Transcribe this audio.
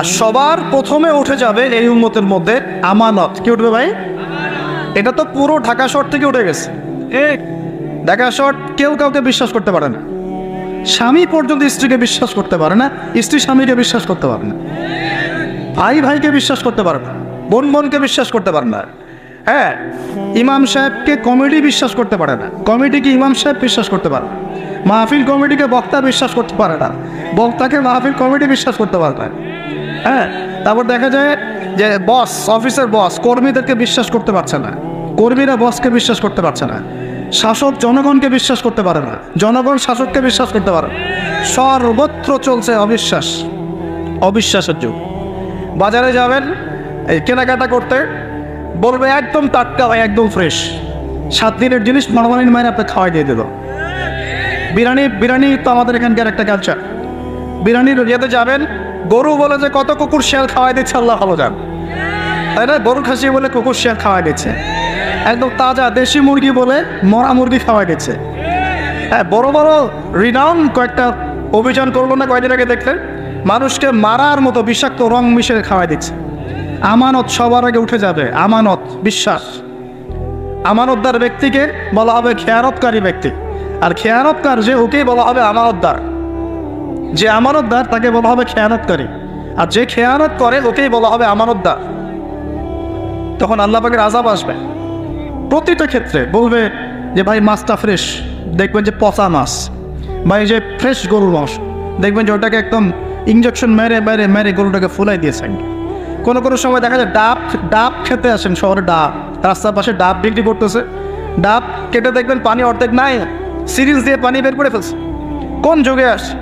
আর সবার প্রথমে উঠে যাবে এই উন্মতের মধ্যে আমানত। কি উঠবে ভাই? এটা তো পুরো ঢাকা শহর থেকে উঠে গেছে। ঢাকা শহর কেউ কাউকে বিশ্বাস করতে পারে না। স্বামী পর্যন্ত স্ত্রীকে বিশ্বাস করতে পারে না, স্ত্রী স্বামীকে বিশ্বাস করতে পারে না। ভাই ভাইকে বিশ্বাস করতে পারে না, বোন বোনকে বিশ্বাস করতে পারে না। হ্যাঁ ইমাম সাহেবকে কমিটি বিশ্বাস করতে পারে না। কমিটিকে ইমাম সাহেব বিশ্বাস করতে পারে না? মাহফিল কমিটিকে বক্তা বিশ্বাস করতে পারে না। বক্তাকে মাহফিল কমিটি বিশ্বাস করতে পারে না হ্যাঁ? তারপর দেখা যায় যে বস, অফিসের বস, কর্মীদেরকে বিশ্বাস করতে পারছে না। কর্মীরা বসকে বিশ্বাস করতে পারছে না। শাসক জনগণকে বিশ্বাস করতে পারে না। জনগণ শাসককে বিশ্বাস করতে পারে না। সর্বত্র চলছে অবিশ্বাস। অবিশ্বাসের যুগ। বাজারে যাবেন, এই কেনাকাটা করতে, বলবে একদম টাটকা, একদম ফ্রেশ সাত দিনের জিনিস নর্মালিন মাইনে আপনি খাওয়াই দিয়ে দিল বিরিয়ানি বিরিয়ানি তো আমাদের এখানকার একটা কালচার বিরিয়ানির ইয়েতে যাবেন, গরু বলে যে কত কুকুর শিয়াল খাওয়াই দিচ্ছে, আল্লাহ ভালো যান তাই না? গরু খাসি বলে কুকুর শিয়াল খাওয়াই দিচ্ছে। একদম তাজা দেশি মুরগি বলে মরা মুরগি খাওয়াই দিচ্ছে। হ্যাঁ বড় বড় রিনাউন কয়েকটা অভিযান করল না কয়েকদিন আগে দেখলেন? মানুষকে মারার মতো বিষাক্ত রং মিশিয়ে খাওয়াই দিচ্ছে। আমানত সবার আগে উঠে যাবে, আমানত, বিশ্বাস। আমানতদার ব্যক্তিকে বলা হবে খেয়ানতকারী ব্যক্তি। আর খেয়ানতকার যে ওকেই বলা হবে আমানতদার। যে আমানতদার, তাকে বলা হবে খেয়ানতকারী। আর যে খেয়ানত করে, ওকেই বলা হবে আমানতদার। তখন আল্লাহ পাকের আজাব আসবে। প্রতিটা ক্ষেত্রে বলবে যে, ভাই, মাছটা ফ্রেশ দেখবেন যে পচা মাছ। ভাই, যে ফ্রেশ গরুর মাংস। দেখবেন যে ওটাকে একদম ইঞ্জেকশন মেরে মেরে মেরে গরুটাকে ফুলাই দিয়েছেন। কোনো কোনো সময় দেখা যায় ডাব ডাব খেতে আসেন শহরে, ডাব। রাস্তার পাশে ডাব বিক্রি করতেছে। ডাব কেটে দেখবেন পানি অর্ধেক নাই। সিরিজ দিয়ে পানি বের করে ফেলছে। কোন যুগে আসে